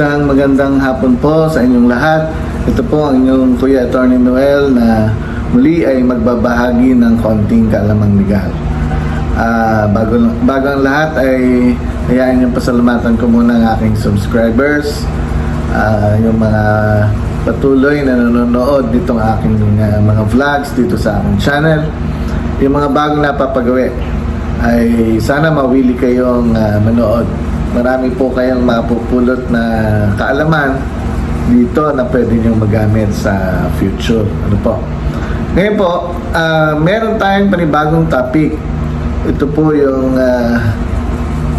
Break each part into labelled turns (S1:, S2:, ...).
S1: Isang magandang hapon po sa inyong lahat. Ito po ang inyong Kuya Attorney Noel na muli ay magbabahagi ng konting kalamang legal. Ah, bago, bago ang lahat ay hayaan niyo pasalamatan ko muna ang aking subscribers, ah, yung mga patuloy na nanonood ditong aking ah, mga vlogs dito sa aking channel. Yung mga bagong napapagawi ay sana mawili kayong ah, manood. Marami po kayong mapupulot na kaalaman dito na pwede nyo magamit sa future. Ano po? Ngayon po, ah, meron tayong panibagong topic. Ito po yung ah,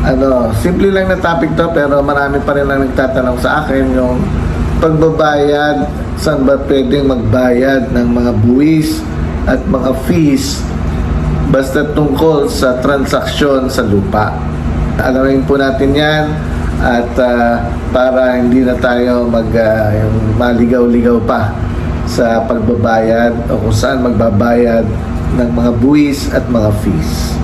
S1: ano, simple lang na topic to pero marami pa rin lang nagtatanong sa akin yung pagbabayad, saan ba pwedeng magbayad ng mga buwis at mga fees basta tungkol sa transaksyon sa lupa. Alamin po natin yan at ah, para hindi na tayo mag ah, yung maligaw-ligaw pa sa pagbabayad o kung saan magbabayad ng mga buwis at mga fees.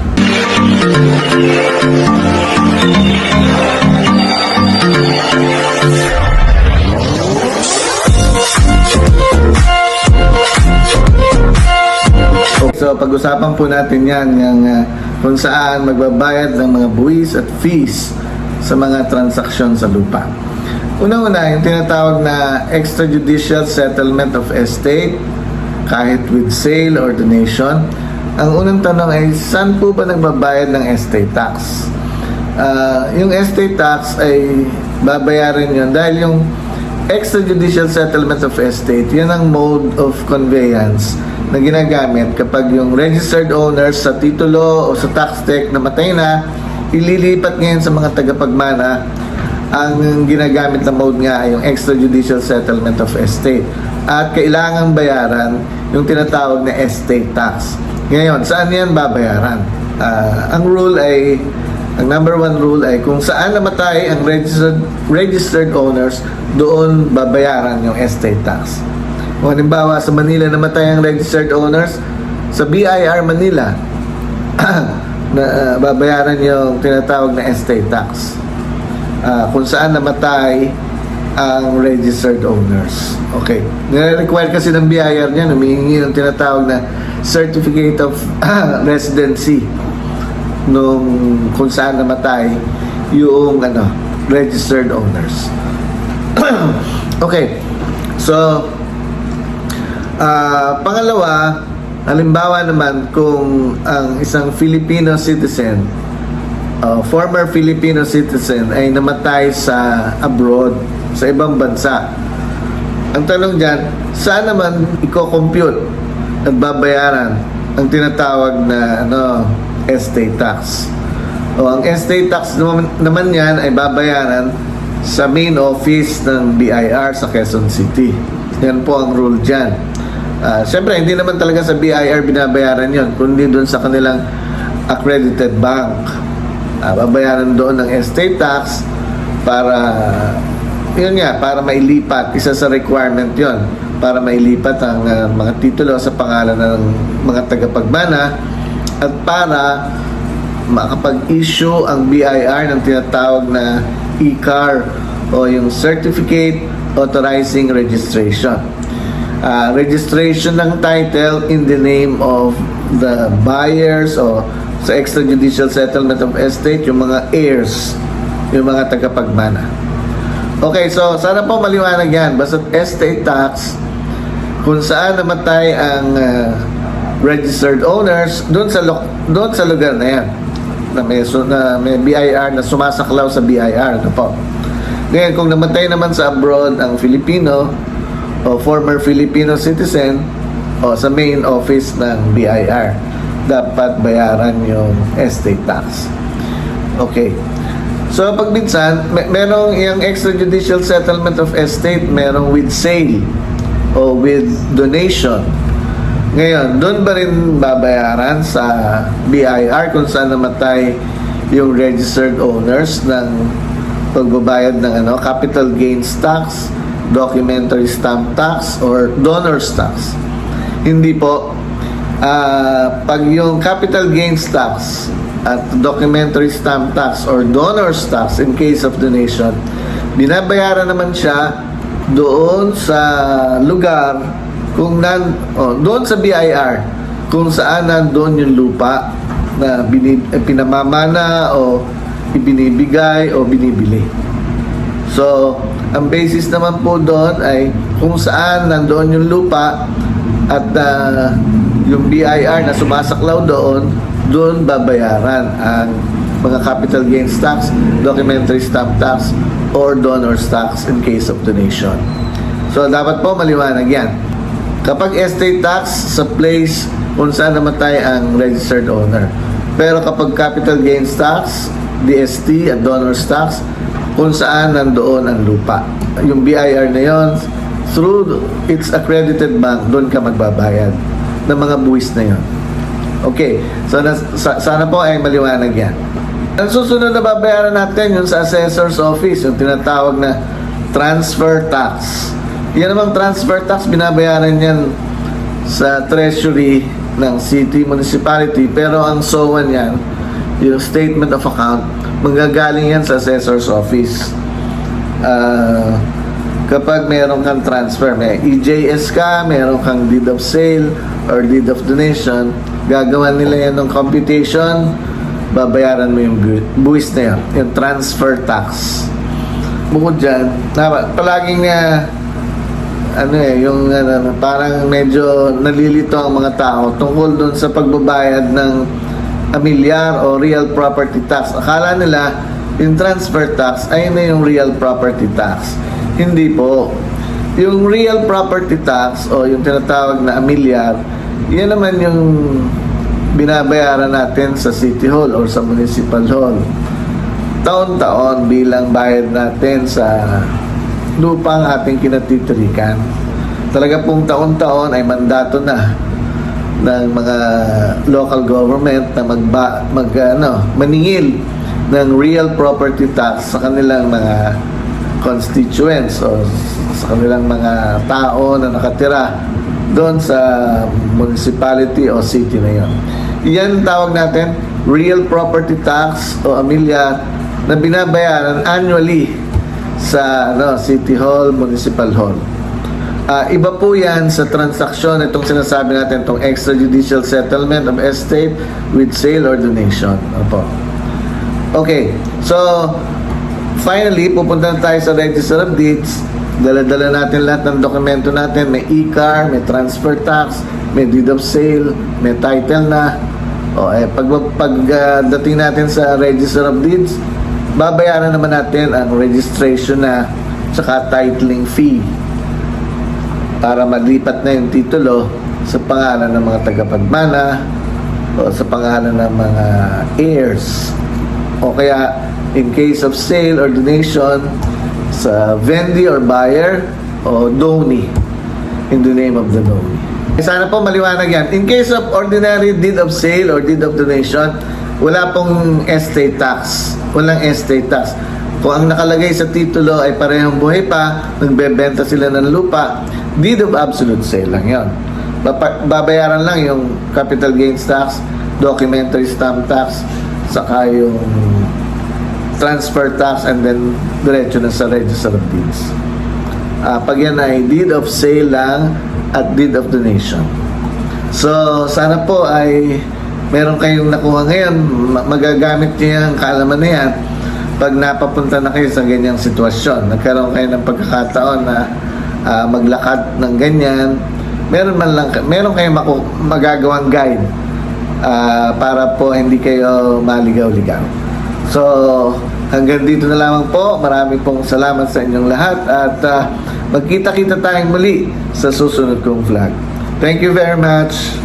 S1: So pag-usapan po natin yan yung ah, kung saan magbabayad ng mga buwis at fees sa mga transaksyon sa lupa. Una-una, yung tinatawag na extrajudicial settlement of estate kahit with sale or donation. Ang unang tanong ay saan po ba nagbabayad ng estate tax? Ah, yung estate tax ay babayaran yun dahil yung extrajudicial settlement of estate, yan ang mode of conveyance na ginagamit kapag yung registered owners sa titulo o sa tax deck namatay na, ililipat ngayon sa mga tagapagmana ang ginagamit na mode nga ay yung extrajudicial settlement of estate. At kailangang bayaran yung tinatawag na estate tax. Ngayon, saan yan babayaran? Ah, ang rule ay ang number one rule ay kung saan namatay ang registered, registered owners, doon babayaran yung estate tax. Kung halimbawa sa Manila namatay ang registered owners, sa BIR Manila, na uh, babayaran yung tinatawag na estate tax. Ah, kung saan namatay ang registered owners. Okay. Nire-require kasi ng BIR niya, humihingi ng tinatawag na Certificate of Residency nung kung saan namatay yung ano, registered owners. okay. So, ah pangalawa, halimbawa naman kung ang isang Filipino citizen, uh, former Filipino citizen ay namatay sa abroad, sa ibang bansa. Ang tanong dyan, saan naman i-compute at babayaran ang tinatawag na ano, estate tax? O ang estate tax naman, naman yan ay babayaran sa main office ng BIR sa Quezon City. Yan po ang rule dyan. Ah, Siyempre, hindi naman talaga sa BIR binabayaran yon kundi doon sa kanilang accredited bank. Ah, babayaran doon ng estate tax para yun nga, para mailipat. Isa sa requirement yon para mailipat ang ah, mga titulo sa pangalan ng mga tagapagmana at para makapag-issue ang BIR ng tinatawag na e-car o yung Certificate Authorizing Registration. Ah, registration ng title in the name of the buyers o sa extrajudicial settlement of estate, yung mga heirs, yung mga tagapagmana. Okay, so sana po maliwanag yan. Basta estate tax, kung saan namatay ang ah, registered owners, doon sa doon sa lugar na yan na may, su- na may BIR na sumasaklaw sa BIR ano po. Ngayon, kung namatay naman sa abroad ang Filipino o former Filipino citizen o sa main office ng BIR, dapat bayaran yung estate tax. Okay. So, pag minsan, may, merong yung extrajudicial settlement of estate, merong with sale o with donation. Ngayon, doon ba rin babayaran sa BIR kung saan namatay yung registered owners ng pagbabayad ng ano, capital gains tax, documentary stamp tax, or donor's tax? Hindi po. Ah, pag yung capital gains tax at documentary stamp tax or donor's tax in case of donation, binabayaran naman siya doon sa lugar kung nan oh, doon sa BIR kung saan nandoon yung lupa na binib, eh, pinamamana o ibinibigay o binibili. So, ang basis naman po doon ay kung saan nandoon yung lupa at ah, yung BIR na sumasaklaw doon, doon babayaran ang mga capital gains tax, documentary stamp tax, or donor's tax in case of donation. So, dapat po maliwanag yan. Kapag estate tax sa place kung saan namatay ang registered owner. Pero kapag capital gains tax, DST at donor's tax, kung saan nandoon ang lupa. Yung BIR na yon through its accredited bank, doon ka magbabayad ng mga buwis na yon. Okay, so sana po ay maliwanag yan. Ang susunod na babayaran natin yung sa assessor's office, yung tinatawag na transfer tax. Yan namang transfer tax, binabayaran yan sa treasury ng city municipality pero ang SOA niyan yung statement of account manggagaling yan sa assessor's office. Ah, kapag meron kang transfer may EJS ka meron kang deed of sale or deed of donation gagawa nila yan ng computation babayaran mo yung bu- buwis na yan yung transfer tax. Bukod dyan na, palaging na ano eh, yung ano, parang medyo nalilito ang mga tao tungkol doon sa pagbabayad ng amilyar o real property tax. Akala nila yung transfer tax ay na yung real property tax. Hindi po. Yung real property tax o yung tinatawag na amilyar, yan naman yung binabayaran natin sa City Hall or sa Municipal Hall. Taon-taon bilang bayad natin sa lupang ating kinatitirikan. Talaga pong taon-taon ay mandato na ng mga local government na magba, mag, ano, maningil ng real property tax sa kanilang mga constituents o sa kanilang mga tao na nakatira doon sa municipality o city na yon. Yan tawag natin real property tax o amilyar na binabayaran annually sa no, City Hall, Municipal Hall. Ah, iba po yan sa transaksyon itong sinasabi natin, itong extrajudicial settlement of estate with sale or donation. Opo. Okay, so finally, pupunta na tayo sa Register of Deeds. Dala-dala natin lahat ng dokumento natin. May e-car, may transfer tax, may deed of sale, may title na. O, eh, pag, pag dating natin sa Register of Deeds, babayaran naman natin ang registration na tsaka titling fee para malipat na yung titulo sa pangalan ng mga tagapagmana o sa pangalan ng mga heirs o kaya in case of sale or donation sa vendee or buyer o donee in the name of the donee. Sana po maliwanag yan. In case of ordinary deed of sale or deed of donation, wala pong estate tax. Walang estate tax. Kung ang nakalagay sa titulo ay parehong buhay pa, nagbebenta sila ng lupa, deed of absolute sale lang yon. Babayaran lang yung capital gains tax, documentary stamp tax, saka yung transfer tax and then diretso na sa register of deeds. Ah, pag yan ay deed of sale lang at deed of donation. So, sana po ay meron kayong nakuha ngayon, ma- magagamit niyo yung kaalaman na yan pag napapunta na kayo sa ganyang sitwasyon. Nagkaroon kayo ng pagkakataon na ah, maglakad ng ganyan. Meron man lang, meron kayong maku- magagawang guide ah, para po hindi kayo maligaw-ligaw. So, hanggang dito na lamang po. Marami pong salamat sa inyong lahat at ah, magkita-kita tayong muli sa susunod kong vlog. Thank you very much.